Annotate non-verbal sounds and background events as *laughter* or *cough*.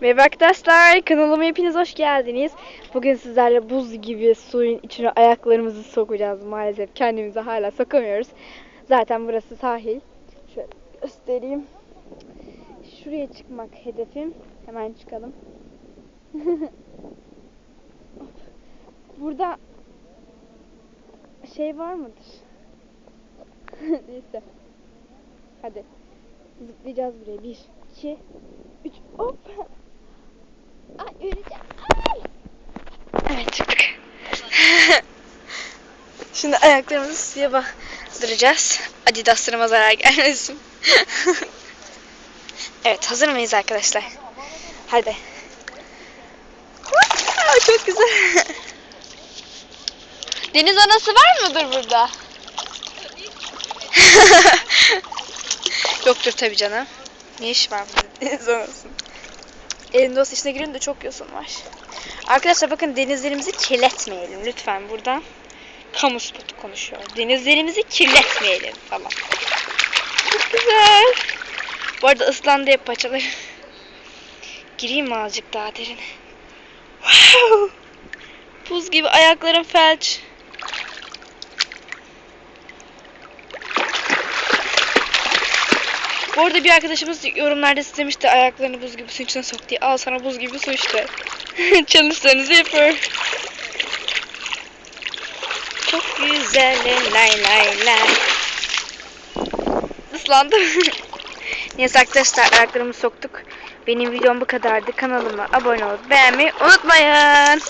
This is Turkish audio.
Merhaba arkadaşlar, kanalıma hepiniz hoş geldiniz. Bugün sizlerle buz gibi suyun içine ayaklarımızı sokacağız. Maalesef kendimizi hala sokamıyoruz. Zaten burası sahil. Şöyle göstereyim. Şuraya çıkmak hedefim. Hemen çıkalım. *laughs* Burada şey var mıdır? *laughs* Neyse. Hadi. Zıplayacağız buraya. Bir, iki, üç. Hop. Şimdi ayaklarımızı suya bastıracağız. Adidaslarıma zarar gelmesin. *laughs* evet hazır mıyız arkadaşlar? Hadi. Çok güzel. *laughs* Deniz anası var mıdır burada? *laughs* Yoktur tabii canım. Ne iş var burada deniz anası? Elin dost içine girin de çok yosun var. Arkadaşlar bakın denizlerimizi kirletmeyelim lütfen buradan. Kamu spotu konuşuyor. Denizlerimizi kirletmeyelim falan. Çok güzel. Bu arada ıslandı hep paçaları. *laughs* Gireyim azıcık daha derine? Wow. Buz gibi ayaklarım felç. Bu arada bir arkadaşımız yorumlarda istemişti ayaklarını buz gibi suyun içine sok diye. Al sana buz gibi su işte. *laughs* Challenge'larınızı yapıyor. Çok güzel lay lay lay. Islandım. *laughs* Neyse arkadaşlar ayaklarımı soktuk. Benim videom bu kadardı. Kanalıma abone olup beğenmeyi unutmayın.